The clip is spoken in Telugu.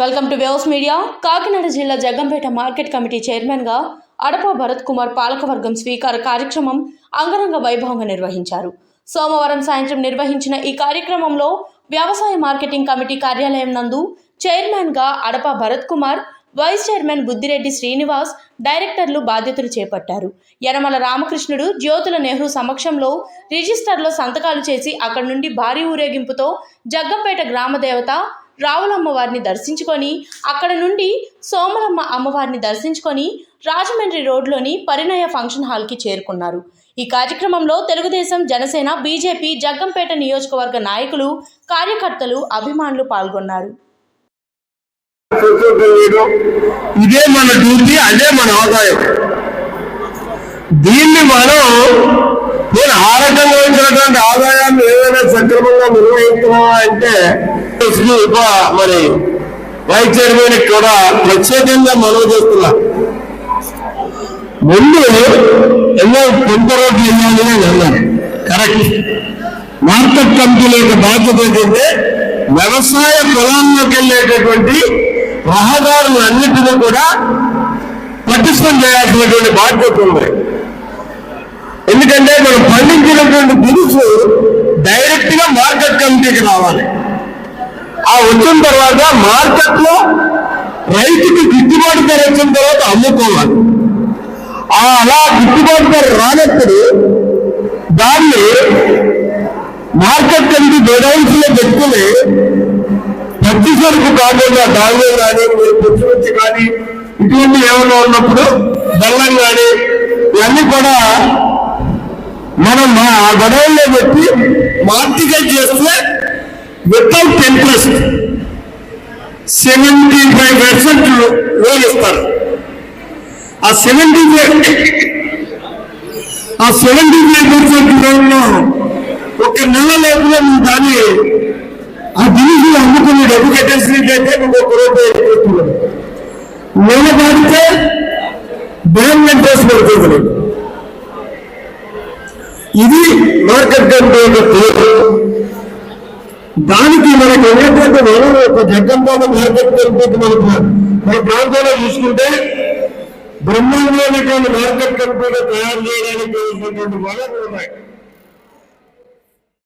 Welcome to waves media. Kakinada జిల్లా జగ్గంపేట మార్కెట్ కమిటీ చైర్మన్గా అడప భరత్ కుమార్ పాలకవర్గం స్వీకార కార్యక్రమం అంగరంగ వైభవంగా నిర్వహించారు. సోమవారం సాయంత్రం నిర్వహించిన ఈ కార్యక్రమంలో వ్యవసాయ మార్కెటింగ్ కమిటీ కార్యాలయం నందు చైర్మన్గా అడప భరత్ కుమార్ వైస్ చైర్మన్ బుద్దిరెడ్డి శ్రీనివాస్ డైరెక్టర్లు బాధ్యతలు చేపట్టారు. యనమల రామకృష్ణుడు జ్యోతుల నెహ్రూ సమక్షంలో రిజిస్టర్లో సంతకాలు చేసి అక్కడి నుండి భారీ ఊరేగింపుతో జగ్గంపేట గ్రామ దేవత రావులమ్మ వారిని దర్శించుకొని అక్కడ నుండి సోమలమ్మ అమ్మవారిని దర్శించుకొని రాజమండ్రి రోడ్లోని పరిణయ ఫంక్షన్ హాల్కి చేరుకున్నారు. ఈ కార్యక్రమంలో తెలుగుదేశం జనసేన బీజేపీ జగ్గంపేట నియోజకవర్గ నాయకులు కార్యకర్తలు అభిమానులు పాల్గొన్నారు. ఇదే మన డ్యూటీ అదే మన ఆదాయం. దీన్ని మనం నేను ఆ రకంగా వచ్చినటువంటి ఆదాయాన్ని ఏదైనా సక్రమంగా నిర్వహిస్తున్నావా అంటే ఉప మరి వైస్ చైర్మన్ కూడా ప్రత్యేకంగా మనవి చేస్తున్నా. ముందు ఎన్నో పెంప రోడ్లు వెళ్ళాలి అని అన్నారు కరెక్ట్ మార్కెట్ కమిటీల యొక్క బాధ్యత ఏంటంటే వ్యవసాయ పొలాల్లోకి వెళ్ళేటటువంటి రహదారులన్నింటినీ కూడా పటిష్టం చేయాల్సినటువంటి బాధ్యత ఉంది. ఎందుకంటే మనం పండించినటువంటి దినుసు డైరెక్ట్గా మార్కెట్ కమిటీకి రావాలి. ఆ వచ్చిన తర్వాత మార్కెట్లో రైతుకి గిట్టుబాటు ధర వచ్చిన తర్వాత అమ్ముకోవాలి. ఆ అలా గిట్టుబాటు ధర రానప్పుడు దాన్ని మార్కెట్ కమిటీ గోడౌన్స్లో పెట్టుకుని పచ్చి సరుకు కాకుండా ధాన్యం కానీ పచ్చిమిర్చి కానీ ఇటువంటి ఏమైనా ఉన్నప్పుడు బెల్లం కానీ ఇవన్నీ కూడా మనం ఆ గొడవల్లో పెట్టి మార్టికల్ చేస్తే without interest seventy five percent loan ఇస్తారు ఆ సెవెంటీ ఫైవ్ ఆ సెవెంటీ ఫైవ్ పర్సెంట్ లోన్లో ఒక నెల లోపల నువ్వు దాన్ని ఆ దినుసులు అమ్ముకుని డబ్బు కట్టేసినట్టయితే నువ్వు ఒక రూపాయి ఎక్కుతున్నావు నెల దాటితే బ్యాంక్ ఇంట్రెస్ట్ పడుతుంది. ఇది మార్కెట్ పేరు దానికి మనకు ఉన్నటువంటి వనరు ఒక జగ్గంబాబు మార్కెట్ కమిటీకి మనకు మన ప్రాంతంలో చూసుకుంటే బ్రహ్మాండమైనటువంటి మార్కెట్ కమిటీగా తయారు చేయడానికి వనరులు ఉన్నాయి.